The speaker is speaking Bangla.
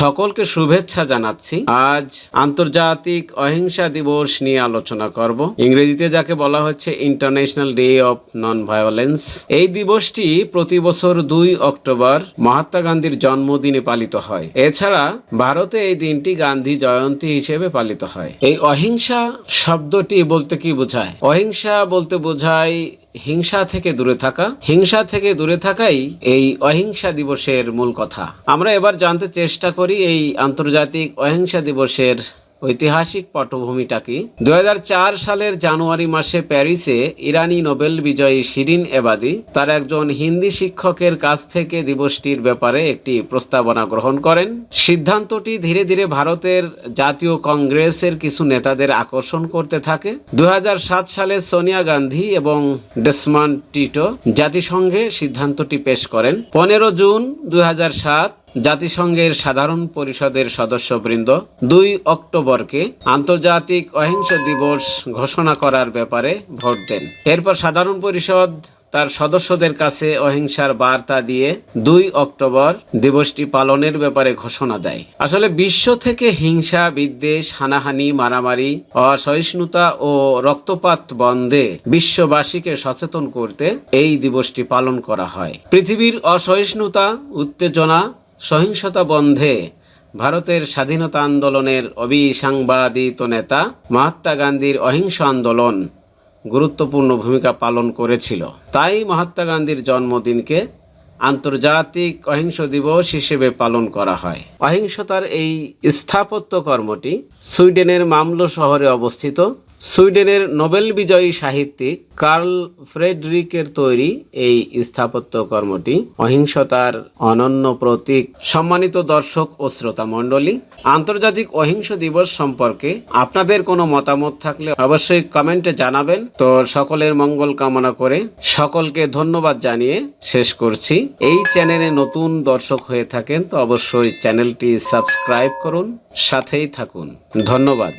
সকলকে শুভেচ্ছা জানাচ্ছি। আজ আন্তর্জাতিক অহিংসা দিবস নিয়ে আলোচনা করব। ইংরেজিতে যাকে বলা হচ্ছে international day of non violence এই দিবসটি প্রতি বছর দুই অক্টোবর মহাত্মা গান্ধীর জন্মদিনে পালিত হয়। এছাড়া ভারতে এই দিনটি গান্ধী জয়ন্তী হিসেবে পালিত হয়। এই অহিংসা শব্দটি বলতে কি বোঝায়? অহিংসা বলতে বোঝায় হিংসা থেকে দূরে থাকা, হিংসা থেকে দূরে থাকাই এই অহিংসা দিবসের মূল কথা। আমরা এবার জানতে চেষ্টা করি এই আন্তর্জাতিক অহিংসা দিবসের ঐতিহাসিক পটভূমিটা কি? দুহাজার চার সালের জানুয়ারি মাসে প্যারিসে ইরানি নোবেল বিজয়ী শিরিন এবাদি তার একজন হিন্দি শিক্ষকের কাছ থেকে দিবসটির ব্যাপারে একটি প্রস্তাবনা গ্রহণ করেন। সিদ্ধান্তটি ধীরে ধীরে ভারতের জাতীয় কংগ্রেসের কিছু নেতাদের আকর্ষণ করতে থাকে। দুই হাজার সাত সালে সোনিয়া গান্ধী এবং ডেসমান টিটো জাতিসংঘে সিদ্ধান্তটি পেশ করেন। পনেরো জুন দুই হাজার সাত জাতিসংঘের সাধারণ পরিষদের সদস্যবৃন্দ দুই অক্টোবরকে আন্তর্জাতিক অহিংস দিবস ঘোষণা করার ব্যাপারে ভোট দেন। এরপর সাধারণ পরিষদ তার সদস্যদের কাছে অহিংসার বার্তা দিয়ে দুই অক্টোবর দিবসটি পালনের ব্যাপারে ঘোষণা দেয়। আসলে বিশ্ব থেকে হিংসা, বিদ্বেষ, হানাহানি, মারামারি, অসহিষ্ণুতা ও রক্তপাত বন্ধে বিশ্ববাসীকে সচেতন করতে এই দিবসটি পালন করা হয়। পৃথিবীর অসহিষ্ণুতা, উত্তেজনা সহিংসতা বন্ধে ভারতের স্বাধীনতা আন্দোলনের অবিসাংবাদিত নেতা মহাত্মা গান্ধীর অহিংস আন্দোলন গুরুত্বপূর্ণ ভূমিকা পালন করেছিল। তাই মহাত্মা গান্ধীর জন্মদিনকে আন্তর্জাতিক অহিংস দিবস হিসেবে পালন করা হয়। অহিংসতার এই স্থাপত্য কর্মটি সুইডেনের মামলো শহরে অবস্থিত। সুইডেনের নোবেল বিজয়ী সাহিত্যিক কার্ল ফ্রেডরিকের তৈরি এই স্থাপত্য কর্মটি অহিংসতার অনন্য প্রতীক। সম্মানিত দর্শক ও শ্রোতা মণ্ডলী, আন্তর্জাতিক অহিংস দিবস সম্পর্কে আপনাদের কোনো মতামত থাকলে অবশ্যই কমেন্টে জানাবেন। তো সকলের মঙ্গল কামনা করে সকলকে ধন্যবাদ জানিয়ে শেষ করছি। এই চ্যানেলে নতুন দর্শক হয়ে থাকেন তো অবশ্যই চ্যানেলটি সাবস্ক্রাইব করুন, সাথেই থাকুন। ধন্যবাদ।